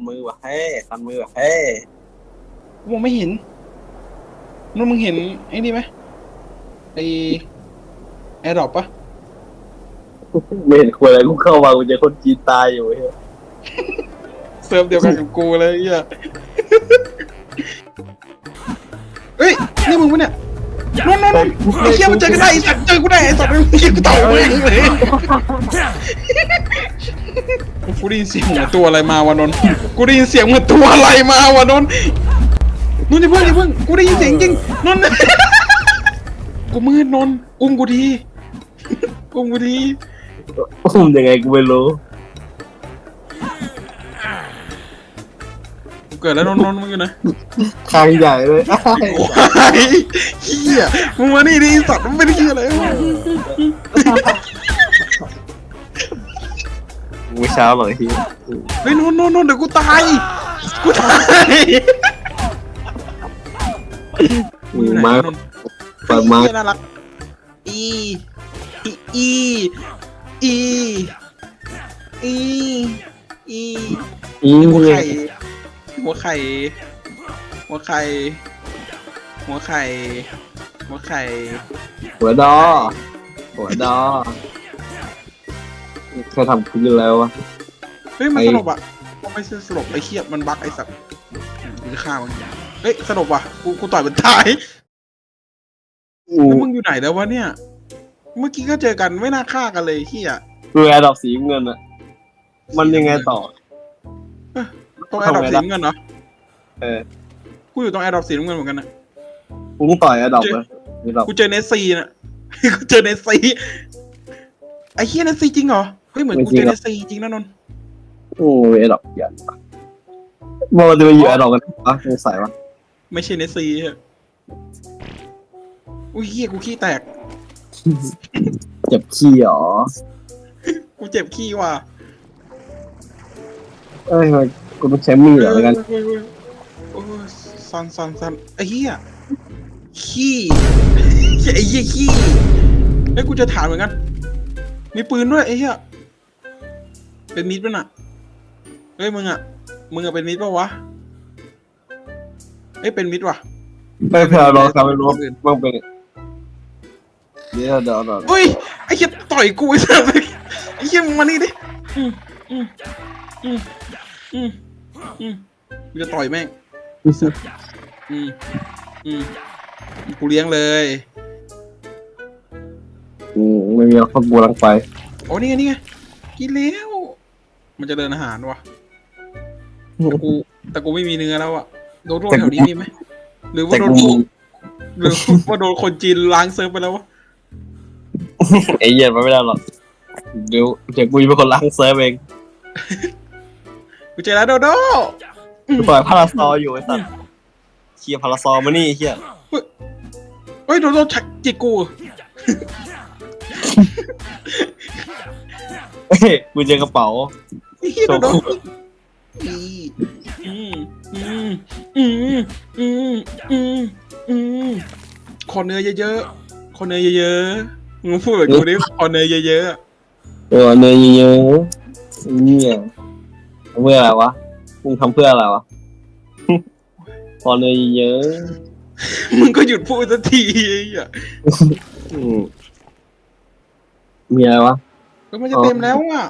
คันมือว่ะเฮ้ยคันมือว่ะเฮ้ยกูมองไม่เห็นนุ่นมึงเห็นไอ้นี่ไหมไอแอร์ดรอปปะไม่เห็นควรอะไรกูเข้ามากูเจอคนจีนตายอยู่เฮ้ยเซิร์ฟเดียวกันกับกูเลยไอ้เหี้ยเฮ้ยนี่มึงปะเนี่ยนุ่นนุ่นนุ่นไอ้เหี้ยมันเจอกันได้ไอ้สัตว์เจอกูได้ไอ้สัตว์ไอ้เหี้ยกูต่อยมึงเลย กูได้ยินเสียงเหมือนตัวอะไรมาวะนนท์กูได้ยินเสียงเหมือนตัวอะไรมาวะนนท์นุ่นอย่าเพิ่งอย่าเพิ่งกูได้ยินเสียงจริงนนท์ กูมืดนนท์อุ้มกูทีอุ้มกูทีอุ้มยังไงกูไม่รู้กูเกิดแล้วนนท์นนท์มึงอยู่ไหนคางใหญ่เลยอ้ายโอ้ยเฮียมึงมานี่ดิไอ้สัตว์มันไม่ได้เฮียอะไรวะ กูเช้าหน่อยทีเฮ้ยนนท์นนท์นนท์เดี๋ยวกูตาย กูตายมึงมานนท์เปิดมาเหี้ยน่ารัก อี อี อี อี อี อีอีหัวไข่ หัวไข่ หัวไข่ หัวไข่ หัวไข่ หัวดอหัวดอ เคยทำคุณแล้ววะ เฮ้ยมันไอ้สลบอะมันไม่ใช่สลบไอ้เคียมันบั๊กไอ้สัตว์กูจะฆ่ามันเฮ้ยสลบว่ะกูกูต่อยมันตายกูแล้วมึงอยู่ไหนแล้ววะเนี่ย เมื่อกี้ก็เจอกันไม่น่าฆ่ากันเลยเฮียกูแอร์ดอกสีเงินอะมันยังไงต่อตรงแอร์ดรอปสีน้ำเงินเหรอเออกูอยู่ตรงแอร์ดรอปสีน้ำเงินเหมือนกันนะกูต้องต่อยแอร์ดอกเลยนี่ดอกกูเจอเนสซีน่ะกูเจอเนสซีไอ้เฮียเนสซีจริงเหรอ เฮ้ยเหมือนกูเจอเนสซีจริงนะนนท์โอ้ยแอร์ดอกใหญ่ว่ามันจะไปอยู่แอร์ดอกกันวะสงสัยวะไม่ใช่เนสซีฮะอุ้ยเฮียกูขี้แตก เจ็บขี้หรอ กูเจ็บขี้ว่ะเอ้ยมันกูต้องใช้มีดเหรอแล้วกันโอ้ยโอ้ยโอ้ยสันสันสันไอ้เหี้ยขี้ไอ้เหี้ยขี้ไอ้ยกูจะถามเหมือนกัน มีปืนด้วยไอ้เหี้ย เป็นมิดป่ะน่ะเฮ้ยมึงอะ มึงอะเป็นมิดป่ะวะเอ้ยเป็นมิดว่ะไม่เพื่อลองทำให้รู้ว่ามันเป็นเดี๋ยวเดี๋ยวเดี๋ยวเฮ้ยไอ้เหี้ยต่อยกูไอ้สัสไอ้เหี้ยมึงมานี่ดิอืมอืมอืมอืมอืมกูจะต่อยแม่งอืมอืมกูเลี้ยงเลยอืมไม่มีข้าวกูลังไปโอ้นี่ไงนี่ไงกินแล้ว มันจะเดินอาหารวะแต่กูแต่กูไม่มีเนื้อแล้วอะโดนโดนแถวนี้มีไหมหรือว่าแต่โดนกูหรือว่าโดนคนจีนล้างเซิร์ฟไปแล้ววะไอ้เหี้ย็นมันไม่ได้หรอกเดี๋ยวเดี๋ยวกูจะเป็นคนล้างเซิร์ฟเองกูเจอแล้วโดโดกูต่อยพาราซออยู่ไอ้สัตว์เคลียร์พาราซอมานี่ไอ้เฮียเฮ้ยโดโดชักจิกกูเฮ้ยกูเจอกระเป๋าไอ้ เหี้ยโดโดโชว์อืมอืมอืมอืมอืมอืมขอเนื้อเยอะๆขอเนื้อเยอะๆมึงพูดแบบกูดิขอเนื้อเยอะๆเออเนยเยอะๆเนี่ยทำเพื่ออะไรวะมึงทำเพื่ออะไรวะ พอเนยเยอะมึงก็หยุดพูดสักทีไอ้เหี้ยๆอืมมีอะไรวะ ก็มันจะเต็มแล้วอะ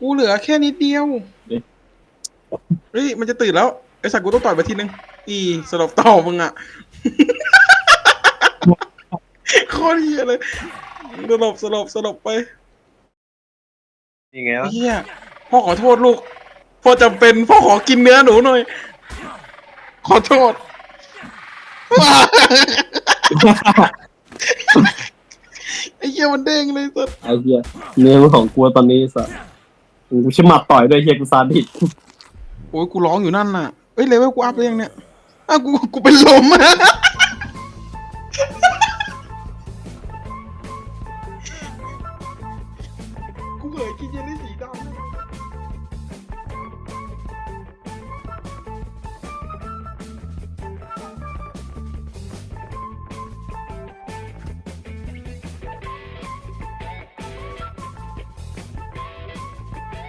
กูเหลือแค่นิดเดียวเอ๊ะเฮ้ย มันจะตื่นแล้ว ไอ้สักกูต้องต่อยไปทีนึง อีสลบต่อมึงอะ โคตรเหี้ยเลยสลบสลบสลบไปยังไงไอ้วะเหี้ยพ่อขอโทษลูก พ่อจำเป็น พ่อขอกินเนื้อหนูหน่อย ขอโทษ ไอ้เหี้ยมันเด้งเลยสัสไอ้เฮียเนื้อมันของกูตอนนี้สัส กูชิมัดต่อยด้วยเฮียกูซาดิสโอ้ยกูร้องอยู่นั่นน่ะเอ้ยเลเวลกูอัพหรืยังเนี่ยอ้ากูกูเป็นลมอะกูเหยกินเยลลี่สีดำ